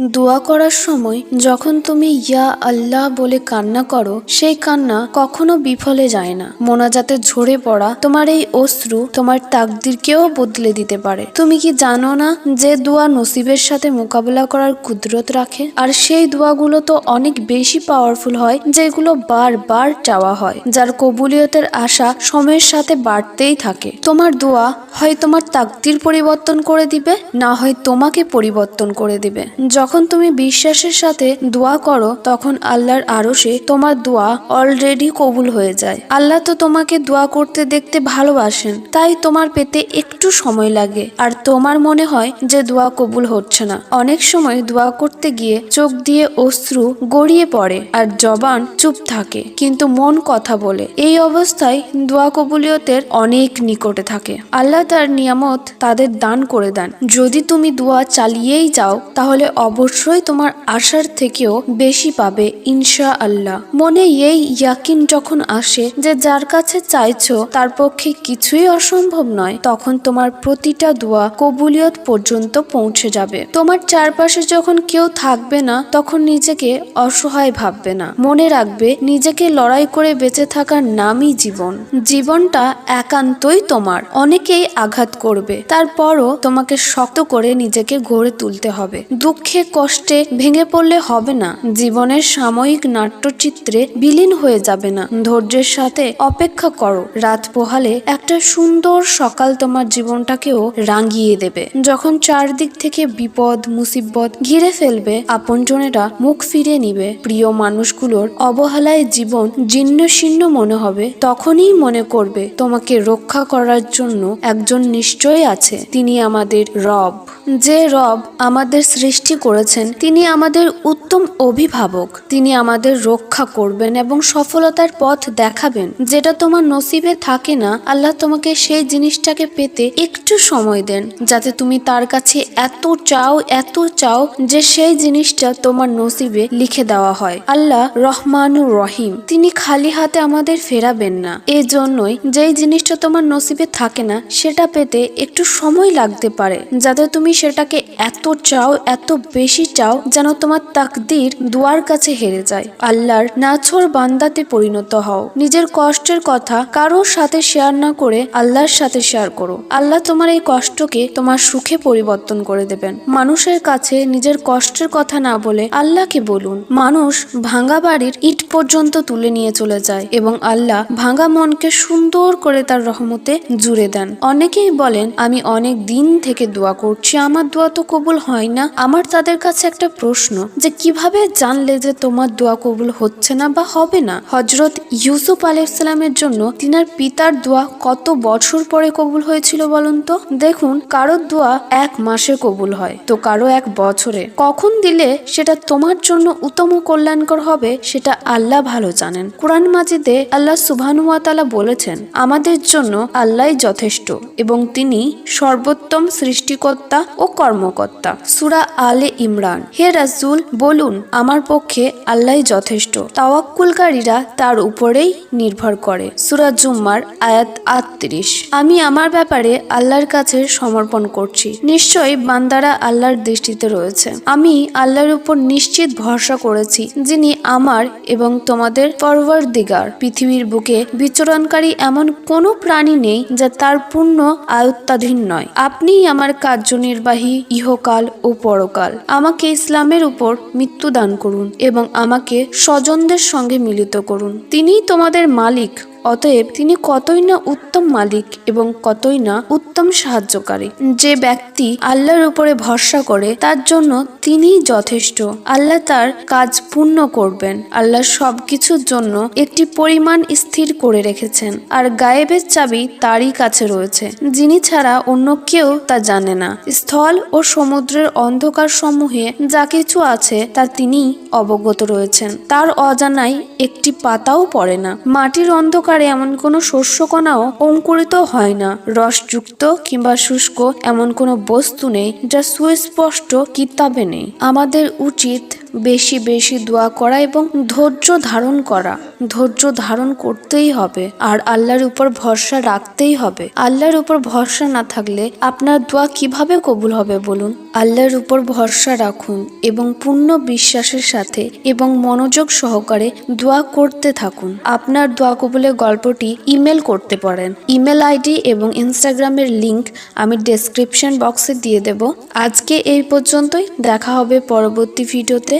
দোয়া করার সময় যখন তুমি ইয়া আল্লাহ বলে কান্না করো, সেই কান্না কখনো বিফলে যায় না। মোনাজাতে ঝরে পড়া তোমার এই অশ্রু তোমার তাকদিরকেও বদলে দিতে পারে। তুমি কি জানো না যে দোয়া নসিবের সাথে মোকাবেলা করার কুদরত রাখে? আর সেই দোয়াগুলো তো অনেক বেশি পাওয়ারফুল হয়, যেগুলো বারবার চাওয়া হয়, যার কবুলিয়তের আশা সময়ের সাথে বাড়তেই থাকে। তোমার দোয়া হয় তোমার তাকদির পরিবর্তন করে দিবে, না হয় তোমাকে পরিবর্তন করে দিবে। যখন তুমি বিশ্বাসের সাথে দোয়া করো, তখন আল্লাহর আরশে তোমার দোয়া অলরেডি কবুল হয়ে যায়। আল্লাহ তো তোমাকে দোয়া করতে দেখতে ভালোবাসেন, তাই তোমার পেতে একটু সময় লাগে। আর তোমার মনে হয় যে দোয়া কবুল হচ্ছে না। অনেক সময় দোয়া করতে গিয়ে চোখ দিয়ে অশ্রু গড়িয়ে পড়ে আর জবান চুপ থাকে। কিন্তু মন কথা বলে। এই অবস্থায় দোয়া কবুলিয়তের অনেক নিকটে থাকে। আল্লাহ তার নিয়ামত তাদের দান করে দেন। যদি তুমি দোয়া চালিয়েই যাও, তাহলে অবশ্যই তোমার আশার থেকেও বেশি পাবে ইনশা আল্লাহ মনে এই ইয়াকিন যখন আসে যে যার কাছে চাইছো, তার পক্ষে কিছুই অসম্ভব নয়, তখন তোমার প্রতিটা দোয়া কবুলিয়ত পর্যন্ত পৌঁছে যাবে। তোমার চারপাশে যখন কেউ থাকবে না, তখন নিজেকে অসহায় ভাববে না। মনে রাখবে, নিজেকে লড়াই করে বেঁচে থাকার নামই জীবন। জীবনটা একান্তই তোমার, অনেকেই আঘাত করবে। তারপরও তোমাকে শক্ত করে নিজেকে গড়ে তুলতে হবে। দুঃখে কষ্টে ভেঙে পড়লে হবে না। জীবনের সাময়িক নাট্যচিত্রে বিলীন হয়ে যাবে না। ধৈর্যের সাথে অপেক্ষা করো। রাত পোহালে একটা সুন্দর সকাল তোমার জীবনটাকেও রাঙিয়ে দেবে। যখন চারদিক থেকে বিপদ, মুসিবত ঘিরে ফেলবে, আপনজনেরা মুখ ফিরে নিবে। প্রিয় মানুষগুলোর অবহেলায় জীবন জীর্ণ শীর্ণ মনে হবে। তখনই মনে করবে, তোমাকে রক্ষা করার জন্য একজন নিশ্চয় আছে। তিনি আমাদের রব। যে রব আমাদের সৃষ্টি করেছেন, তিনি আমাদের উত্তম অভিভাবক। তিনি আমাদের রক্ষা করবেন এবং সফলতার পথ দেখাবেন। যেটা তোমার নসিবে থাকে না, আল্লাহ তোমাকে সেই জিনিসটাকে পেতে একটু সময় দেন, যাতে তুমি তার কাছে এত চাও এত চাও যে সেই জিনিসটা তোমার নসিবে লিখে দেওয়া হয়। আল্লাহ রহমানুর রহিম। তিনি খালি হাতে আমাদের ফেরাবেন না। এই জন্যই যেই জিনিসটা তোমার নসিবে থাকে না, সেটা পেতে একটু সময় লাগতে পারে, যাতে তুমি সেটাকে এত চাও, এত বেশি চাও, যেন তোমার তাকদির দুয়ার কাছে হেরে যায়। আল্লাহর নাছর বান্দাতে পরিণত হও। নিজের কষ্টের কথা কারোর সাথে শেয়ার না করে আল্লাহর সাথে শেয়ার করো। আল্লাহ তোমার এই কষ্টকে তোমার সুখে পরিবর্তন করে দেবেন। মানুষের কাছে নিজের কষ্টের কথা না বলে আল্লাহকে বলুন। মানুষ ভাঙা বাড়ির ইট পর্যন্ত তুলে নিয়ে চলে যায় এবং আল্লাহ ভাঙা মনকে সুন্দর করে তার রহমতে জুড়ে দেন। অনেকেই বলেন, আমি অনেক দিন থেকে দোয়া করছি আমার দোয়া তো কবুল হয় না। আমার তাদের কাছে একটা প্রশ্ন, যে কীভাবে জানলে যে তোমার দোয়া কবুল হচ্ছে না বা হবে না? হজরত ইউসুফ আলাইসালামের জন্য তিনার পিতার দোয়া কত বছর পরে কবুল হয়েছিল বলুন তো? দেখুন, কারোর দোয়া এক মাসে কবুল হয়, তো কারও এক বছরে। কখন দিলে সেটা তোমার জন্য উত্তম কল্যাণকর হবে, সেটা আল্লাহ ভালো জানেন। কোরআন মাজিদে আল্লাহ সুবহানুয়াতালা বলেছেন, আমাদের জন্য আল্লাহ যথেষ্ট এবং তিনি সর্বোত্তম সৃষ্টিকর্তা ও কর্মকর্তা। সুরা আলে ইমরান। হে রাসুল, বলুন, আমার পক্ষে আল্লাহ যথেষ্ট। তাওয়াক্কুলকারীরা তার উপরেই নির্ভর করে। সুরা জুম্মার আয়াত আটত্রিশ। আমি আমার ব্যাপারে আল্লাহর কাছে সমর্পণ করছি। নিশ্চয়ই বান্দারা আল্লাহর দৃষ্টিতে রয়েছে। আমি আল্লাহর উপর নিশ্চিত ভরসা করেছি যিনি আমার এবং তোমাদের পরওয়ার দিগার পৃথিবীর বুকে বিচরণকারী এমন কোনো প্রাণী নেই যা তার পূর্ণ আয়ত্তাধীন নয়। আপনিই আমার কার্যনির্বাহী ইহকাল ও পরকাল। আমাকে ইসলামের উপর মৃত্যু দান করুন এবং আমাকে স্বজনদের সঙ্গে মিলিত করুন। তিনিই তোমাদের মালিক। অতএব তিনি কতই না উত্তম মালিক এবং কতই না উত্তম সাহায্যকারী। যে ব্যক্তি আল্লাহর উপরে ভরসা করে, তার জন্য তিনিই যথেষ্ট। আল্লাহ তার কাজ পূর্ণ করবেন। আল্লাহ সবকিছুর জন্য একটি পরিমাণ স্থির করে রেখেছেন। আর গায়েবের চাবি তারই কাছে রয়েছে। যিনি ছাড়া অন্য কেউ তা জানে না। স্থল ও সমুদ্রের অন্ধকার সমূহে যা কিছু আছে, তা তিনি অবগত রয়েছেন। তার অজানায় একটি পাতাও পড়ে না। মাটির অন্ধকার অন্ধকারে এমন কোনো শস্যকণাও অঙ্কুরিত হয় না। রসযুক্ত কিংবা শুষ্ক এমন কোনো বস্তু নেই যা সুস্পষ্ট কিতাবে নেই। আমাদের উচিত বেশি বেশি দোয়া করা এবং ধৈর্য ধারণ করা। ধৈর্য ধারণ করতেই হবে আর আল্লাহর উপর ভরসা রাখতেই হবে। আল্লাহর উপর ভরসা না থাকলে আপনার দোয়া কীভাবে কবুল হবে বলুন? আল্লাহর উপর ভরসা রাখুন এবং পূর্ণ বিশ্বাসের সাথে এবং মনোযোগ সহকারে দোয়া করতে থাকুন। আপনার দোয়া কবুলের গল্পটি ইমেল করতে পারেন। ইমেল আইডি এবং ইনস্টাগ্রামের লিংক আমি ডেসক্রিপশন বক্সে দিয়ে দেব। আজকে এই পর্যন্তই। দেখা হবে পরবর্তী ভিডিওতে।